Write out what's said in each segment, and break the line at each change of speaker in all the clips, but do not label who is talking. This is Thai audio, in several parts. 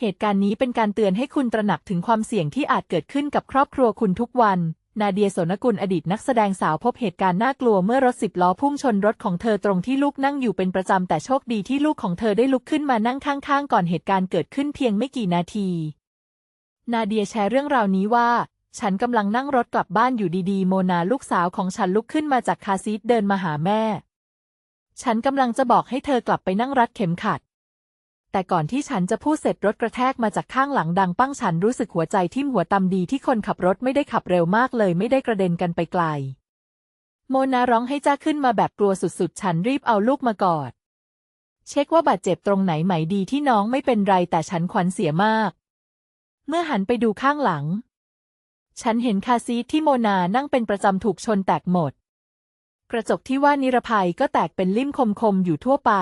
เหตุการณ์นี้เป็นการเตือนให้คุณตระหนักถึงความเสี่ยงที่อาจเกิดขึ้นกับครอบครัวคุณทุกวัน นาเดียโสนกุลอดีตนักแสดงสาวพบเหตุการณ์น่ากลัวเมื่อรถสิบล้อพุ่งชนรถของเธอตรงที่ลูกนั่งอยู่เป็นประจำแต่โชคดีที่ลูกของเธอได้ลุกขึ้นมานั่งข้างๆ ก่อนเหตุการณ์เกิดขึ้นเพียงไม่กี่นาที นาเดียแชร์เรื่องราวนี้ว่าฉันกำลังนั่งรถกลับบ้านอยู่ดีๆ โมนาลูกสาวของฉันลุกขึ้นมาจากคาซีทเดินมาหาแม่ ฉันกำลังจะบอกให้เธอกลับไปนั่งรัดเข็มขัด แต่ก่อนที่ฉันจะพูดเสร็จรถกระแทกมาจากข้างหลังดังปั้งฉันรู้สึกหัวใจทิ่มหัวตำดีที่คนขับรถไม่ได้ขับเร็วมากเลยไม่ได้กระเด็นกันไปไกล โมนาร้องให้จ้าขึ้นมาแบบกลัวสุดๆ ฉันรีบเอาลูกมากอด เช็คว่าบาดเจ็บตรงไหนไหมดีที่น้องไม่เป็นไรแต่ฉันขวัญเสียมาก เมื่อหันไปดูข้างหลัง ฉันเห็นคาซีทที่โมนานั่งเป็นประจำถูกชนแตกหมด กระจกที่ว่านิรภัยก็แตกเป็นลิ่มคมๆอยู่ทั่วไป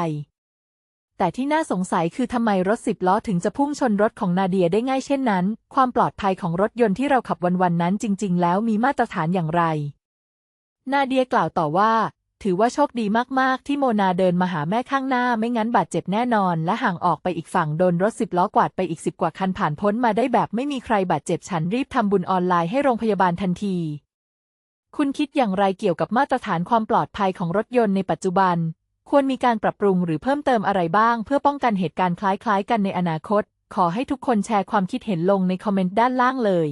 แต่ที่น่าสงสัยคือทำไมรถสิบล้อถึงจะพุ่งชนรถของนาเดียได้ง่ายเช่นนั้น ความปลอดภัยของรถยนต์ที่เราขับวันๆนั้นจริง ๆ แล้วมีมาตรฐานอย่างไร นาเดียกล่าวต่อว่า ถือว่าโชคดีมากๆ ที่โมนาเดินมาหาแม่ข้างหน้าไม่งั้นบาดเจ็บแน่นอน และห่างออกไปอีกฝั่งโดนรถสิบล้อกวาดไปอีกสิบกว่าคันผ่านพ้นมาได้แบบไม่มีใครบาดเจ็บฉันรีบทำบุญออนไลน์ให้โรงพยาบาลทันที คุณคิดอย่างไรเกี่ยวกับมาตรฐานความปลอดภัยของรถยนต์ในปัจจุบัน ควรมีการปรับปรุงหรือเพิ่มเติมอะไรบ้าง เพื่อป้องกันเหตุการณ์คล้ายๆ กันในอนาคต ขอให้ทุกคนแชร์ความคิดเห็นลงในคอมเมนต์ด้านล่างเลย